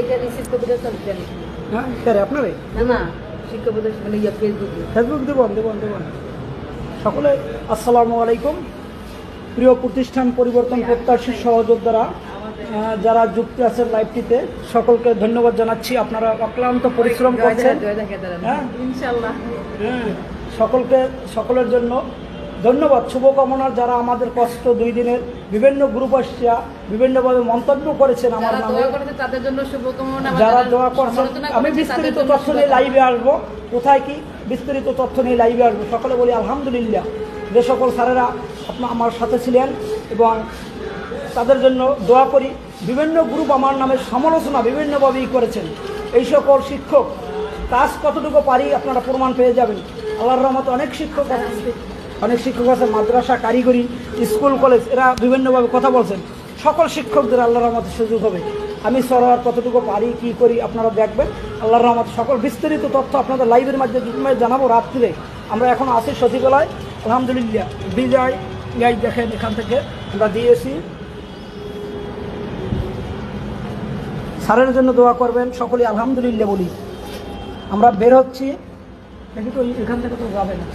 Receive হ্যাঁ sir আপনারে? না না শিক্ষা প্রদর্শন মানে ইয়ে ফেসবুকে ফেসবুক দেবন দেবন দেবন সকলে আসসালামু আলাইকুম। প্রিয় প্রতিষ্ঠান পরিবর্তন প্রত্যাশী সহযোদ্ধারা যারা যুক্ত আছেন লাইভটিতে সকলকে ধন্যবাদ জানাচ্ছি। আপনারা অক্লান্ত পরিশ্রম করছেন। হ্যাঁ? হ্যাঁ, সকলকে সকলের জন্য ধন্যবাদ শুভকামনা যারা আমাদের কষ্ট দুই দিনের বিভিন্ন গ্রুপ আসছে বিভিন্নভাবে মন্তব্য করেছেন আমার যারা নামে। দোয়া তাদের জন্য শুভকামনা যারা দোয়া করছেন আমি বিস্তারিত তথ্য নিয়ে। লাইভে আসব। কোথায় কি বিস্তারিত তথ্য নিয়ে লাইভে আসব? সকলে বলি আলহামদুলিল্লাহ। যে সকল স্যারেরা আপনার আমার সাথে ছিলেন এবং তাদের জন্য দোয়া করি বিভিন্ন গ্রুপ আমার নামে সমালোচনা বিভিন্নভাবেই করেছেন। এই সকল শিক্ষক কাজ কতটুকু পারি আপনারা প্রমাণ পেয়ে যাবেন। আল্লাহর রহমতে অনেক শিক্ষক অনেক শিক্ষক আছে, মাদ্রাসা, কারিগরি, স্কুল, কলেজ, এরা বিভিন্নভাবে কথা বলছেন। সকল শিক্ষকদের আল্লাহর রহমতে সুযোগ হবে। আমি সরোয়ার কতটুকু পারি, কি করি, আপনারা দেখবেন। আল্লাহর রহমত সকল বিস্তারিত তথ্য আপনাদের লাইভের মাধ্যমে জানাব রাত্রিরে। আমরা এখন আছি সচিবালয়। আলহামদুলিল্লাহ, বিজয় গাই দেখেন এখান থেকে আমরা দিয়েছি। স্যারের জন্য দোয়া করবেন, সকলে আলহামদুলিল্লাহ বলি। আমরা বের হচ্ছি। দেখি তো, এখান থেকে তো যাবে না।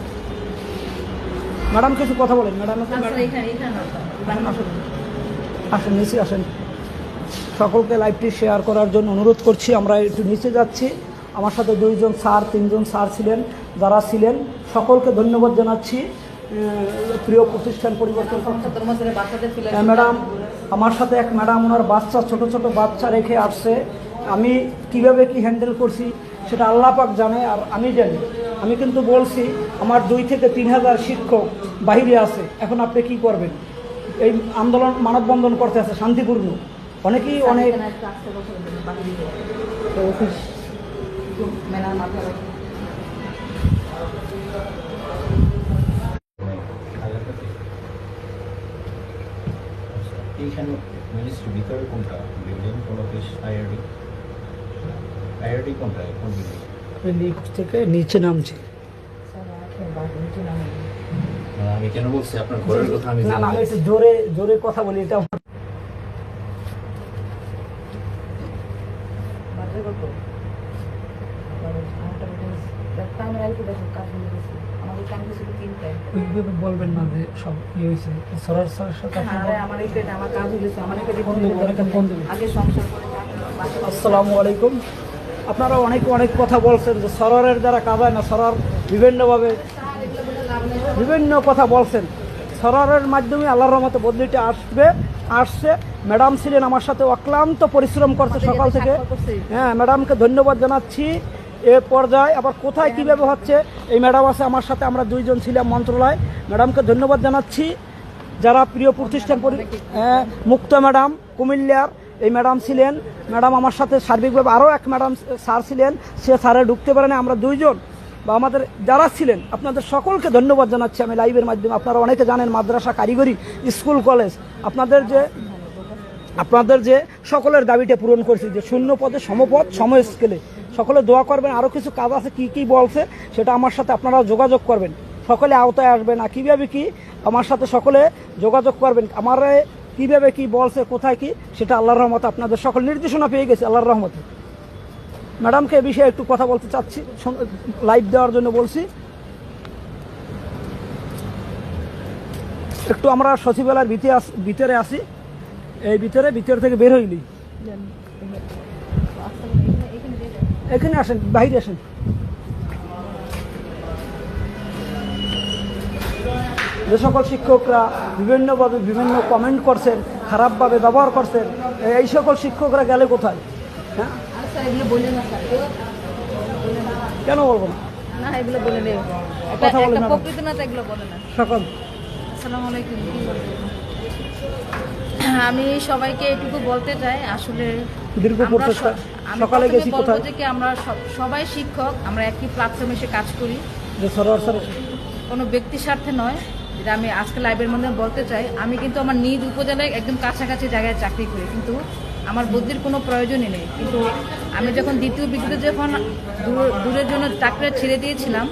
ম্যাডাম কিছু কথা বলেন ম্যাডাম এখানে এখানে আসেন নিচে আসেন। সকলকে লাইভটি শেয়ার করার জন্য অনুরোধ করছি আমরা একটু নিচে যাচ্ছি। আমার সাথে দুইজন স্যার তিনজন স্যার ছিলেন যারা ছিলেন সকলকে ধন্যবাদ জানাচ্ছি। প্রিয় প্রতিষ্ঠান পরিবর্তন হ্যাঁ, ম্যাডাম আমার সাথে এক ম্যাডাম ওনার বাচ্চা ছোট ছোট বাচ্চা রেখে আসছে। আমি কীভাবে কি হ্যান্ডেল করছি সেটা আল্লাহ পাক জানে আর আমি জানি। আমি কিন্তু বলছি আমার দুই থেকে তিন হাজার শিক্ষক বাহিরে আছে এখন আপনি কি করবেন? এই আন্দোলন মানববন্ধন করতে আছে শান্তিপূর্ণ। অনেকেই অনেক। এইখানে মিনিস্ট্রি ভিতরে কোনটা? বিল্ডিং কোন অফিস আইআরডি আইআরডি কোনটা? কোন বিল্ডিং থেকে নিচে নামছি। আমি কেন বলছি? আপনার ঘরের কথা আমি না আমি একটু জোরে জোরে কথা বলি এটা বলবেন না যে সব ইয়ে হয়েছে? সরার স্যারের সাথে আমার এই আমার কাজ হয়ে আমার ফোন। আগে সংসার করে আসসালামু আলাইকুম। আপনারা অনেক অনেক কথা বলছেন যে সরারের দ্বারা কাজ হয় না সরার বিভিন্নভাবে বিভিন্ন কথা বলছেন। সরারের মাধ্যমে আল্লাহর রহমতে বদলিটা আসবে আসছে। ম্যাডাম ছিলেন আমার সাথে অক্লান্ত পরিশ্রম করছে সকাল থেকে। হ্যাঁ ম্যাডামকে ধন্যবাদ জানাচ্ছি। এ পর্যায়ে আবার কোথায় কীভাবে হচ্ছে এই ম্যাডাম আছে আমার সাথে আমরা দুইজন ছিলাম মন্ত্রণালয়। ম্যাডামকে ধন্যবাদ জানাচ্ছি। যারা প্রিয় প্রতিষ্ঠান পরি- হ্যাঁ, মুক্ত ম্যাডাম কুমিল্লার এই ম্যাডাম ছিলেন। ম্যাডাম আমার সাথে সার্বিকভাবে আরও এক ম্যাডাম স্যার ছিলেন। সে স্যারে ঢুকতে পারেনি। আমরা দুইজন বা আমাদের যারা ছিলেন, আপনাদের সকলকে ধন্যবাদ জানাচ্ছি। আমি লাইভের মাধ্যমে, আপনারা অনেকে জানেন মাদ্রাসা কারিগরি, স্কুল, কলেজ। আপনাদের যে আপনাদের যে সকলের দাবিটা পূরণ করছি, যে শূন্য পদে সমপদ সময় স্কেলে দোয়া করবেন। আরও কিছু কাজ আছে, কি কি বলছে, সেটা আমার সাথে আপনারা যোগাযোগ করবেন। সকলে আওতায় আসবেন। আর কীভাবে কি আমার সাথে সকলে যোগাযোগ করবেন। আমার কীভাবে কি বলছে কোথায় কি সেটা আল্লাহর রহমতে আপনাদের সকল নির্দেশনা পেয়ে গেছে আল্লাহর রহমতে। ম্যাডামকে এ বিষয়ে একটু কথা বলতে চাচ্ছি লাইভ দেওয়ার জন্য বলছি। একটু আমরা সচিবালয়ের ভিতরে আস- ভিতরে আসি। এই ভিতরে ভিতর থেকে বের হইলি। এখানে আসেন বাইরে আসেন। যে সকল শিক্ষকরা বিভিন্নভাবে বিভিন্ন কমেন্ট করছেন খারাপভাবে ব্যবহার করছেন এই সকল শিক্ষকরা গেলে কোথায়? হ্যাঁ? স্যার। কেন বলব না? না, এগুলো বলে নেই। কথা বলে না। প্রকৃতি না এগুলো বলে না। সকল। আসসালামু আলাইকুম, আমি সবাইকে এটুকু বলতে চাই আসলে দীর্ঘ আমরা প্রচেষ্টা। সকালে গেছি কোথায়? আমরা সব- সবাই শিক্ষক আমরা একই প্ল্যাটফর্মে এসে কাজ করি। যে সরোয়ার স্যার কোনো ব্যক্তি স্বার্থে নয়। যেটা আমি আজকে লাইভের মধ্যে বলতে চাই, আমি কিন্তু আমার নিজ উপজেলায় একদম কাছাকাছি জায়গায় চাকরি করি, কিন্তু আমার বুদ্ধির কোনো প্রয়োজনই নেই। কিন্তু আমি যখন দ্বিতীয় বিদ্যুতে যখন দূর- দূরের জন্য চাকরিটা ছেড়ে দিয়েছিলাম,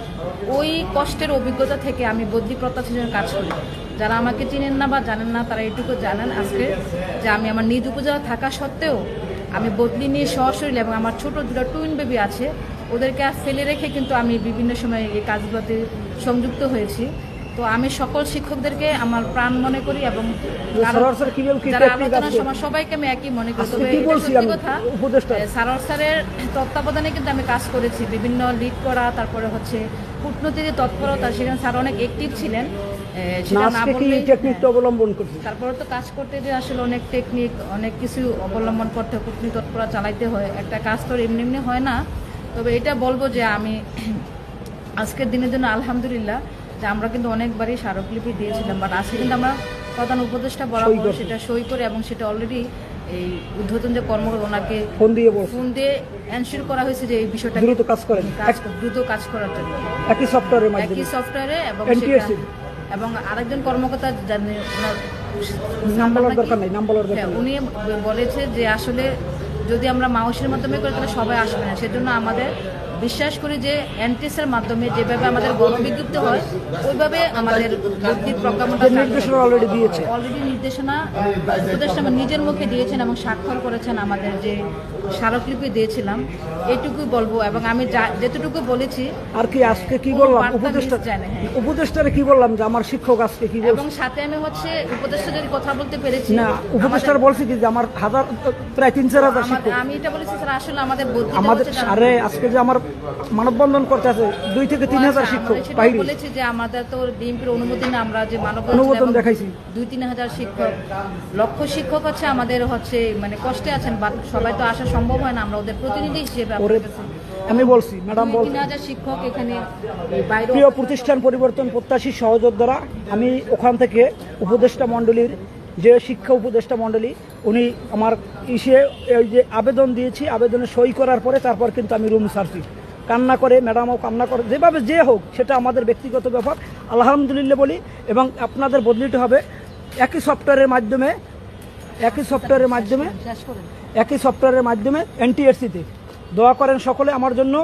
ওই কষ্টের অভিজ্ঞতা থেকে আমি বদ্যি প্রত্যাশার জন্য কাজ করি। যারা আমাকে চিনেন না বা জানেন না, তারা এটুকু জানেন আজকে যে আমি আমার নিজ উপজেলা থাকা সত্ত্বেও আমি বদলি নিয়ে সরাসরি এবং আমার ছোট দুটো টুইন বেবি আছে, ওদেরকে আর ফেলে রেখে কিন্তু আমি বিভিন্ন সময় এই কাজগুলোতে সংযুক্ত হয়েছি। তো আমি সকল শিক্ষকদেরকে আমার প্রাণ মনে করি এবং সবাইকে আমি একই মনে করি। তবে? কথা সারোয়ার স্যারের তত্ত্বাবধানে কিন্তু আমি কাজ করেছি। বিভিন্ন লিড করা তারপরে হচ্ছে কূটনীতির তৎপরতা সেখানে স্যার অনেক অ্যাক্টিভ ছিলেন। হ্যাঁ। তারপরে তো কাজ করতে যে আসলে অনেক টেকনিক অনেক কিছু অবলম্বন করতে কূটনীতি তৎপরতা চালাইতে হয়। একটা কাজ তো এমনি এমনি হয় না। তবে এটা বলব যে আমি আজকের দিনের জন্য আলহামদুলিল্লাহ। যে আমরা কিন্তু অনেকবারই স্মারকলিপি দিয়েছিলাম বাট আজকে কিন্তু আমরা প্রধান উপদেষ্টা বরাবর। সেটা সই করে এবং সেটা অলরেডি এই উদ্বোধন যে কর্ম ওনাকে ফোন দিয়ে ফোন দিয়ে এনশিওর করা হয়েছে যে এই বিষয়টা দ্রুত কাজ করেন। দ্রুত কাজ করার জন্য। একই সফটওয়্যারের মাধ্যমে। একই সফটওয়্যারে এবং এবং আরেকজন কর্মকর্তা জানে ওনার নাম বলার দরকার নেই নাম বলার দরকার হ্যাঁ, উনি বলেছে যে আসলে যদি আমরা মাউসের মাধ্যমে করি তাহলে সবাই আসবে না। সেজন্য আমাদের বিশ্বাস করি যে এনটিএসের মাধ্যমে যেভাবে আমাদের গণবিজ্ঞপ্তি হয় ওইভাবে আমাদের বুদ্ধির প্রজ্ঞাপনটা নির্দেশনা অলরেডি দিয়েছে। অলরেডি নির্দেশনা উপদেষ্টা আমার নিজের মুখে দিয়েছেন এবং স্বাক্ষর করেছেন আমাদের যে স্মারকলিপি দিয়েছিলাম। এইটুকুই বলব এবং আমি যেটুকু বলেছি আর কি আজকে কি বললাম? উপদেষ্টা জানে, হ্যাঁ। উপদেষ্টারে কি বললাম যে আমার শিক্ষক আজকে কি এবং সাথে আমি হচ্ছে উপদেষ্টা যদি কথা বলতে পেরেছি না উপদেষ্টার বলছে কি যে আমার হাজার প্রায় তিন চার হাজার আমি এটা বলেছি স্যার আসলে আমাদের বুদ্ধিটা আমাদের আরে আজকে যে আমার মানববন্ধন করতে আছে দুই থেকে তিন হাজার শিক্ষক বাইরে বলেছি যে আমাদের তো ডিএমপির অনুমতি না আমরা যে মানব অনুমোদন দেখাইছি। দুই তিন হাজার শিক্ষক লক্ষ শিক্ষক হচ্ছে আমাদের হচ্ছে মানে কষ্টে আছেন সবাই তো আসা সম্ভব হয় না আমরা ওদের প্রতিনিধি হিসেবে আমি বলছি ম্যাডাম বল শিক্ষক এখানে প্রিয় প্রতিষ্ঠান পরিবর্তন প্রত্যাশী সহযোদ্ধারা আমি ওখান থেকে উপদেষ্টা মণ্ডলীর যে শিক্ষা উপদেষ্টা মণ্ডলী, উনি আমার ইসে এই যে আবেদন দিয়েছি, আবেদনে সই করার পরে তারপর কিন্তু আমি রুম ছাড়ছি কান্না করে, ম্যাডামও কান্না করে, যেভাবে যে হোক, সেটা আমাদের ব্যক্তিগত ব্যাপার। আলহামদুলিল্লাহ বলি, এবং আপনাদের বদলিতে হবে। একই সফটওয়্যারের মাধ্যমে, একই সফটওয়্যারের মাধ্যমে, একই সফটওয়্যারের মাধ্যমে এনটিএসসিতে দোয়া করেন সকলে আমার জন্য।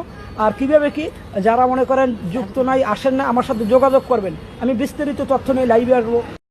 আর কীভাবে কি, যারা মনে করেন যুক্ত নাই, আসেন না, আমার সাথে যোগাযোগ করবেন। আমি বিস্তারিত তথ্য নিয়ে লাইভে আসব।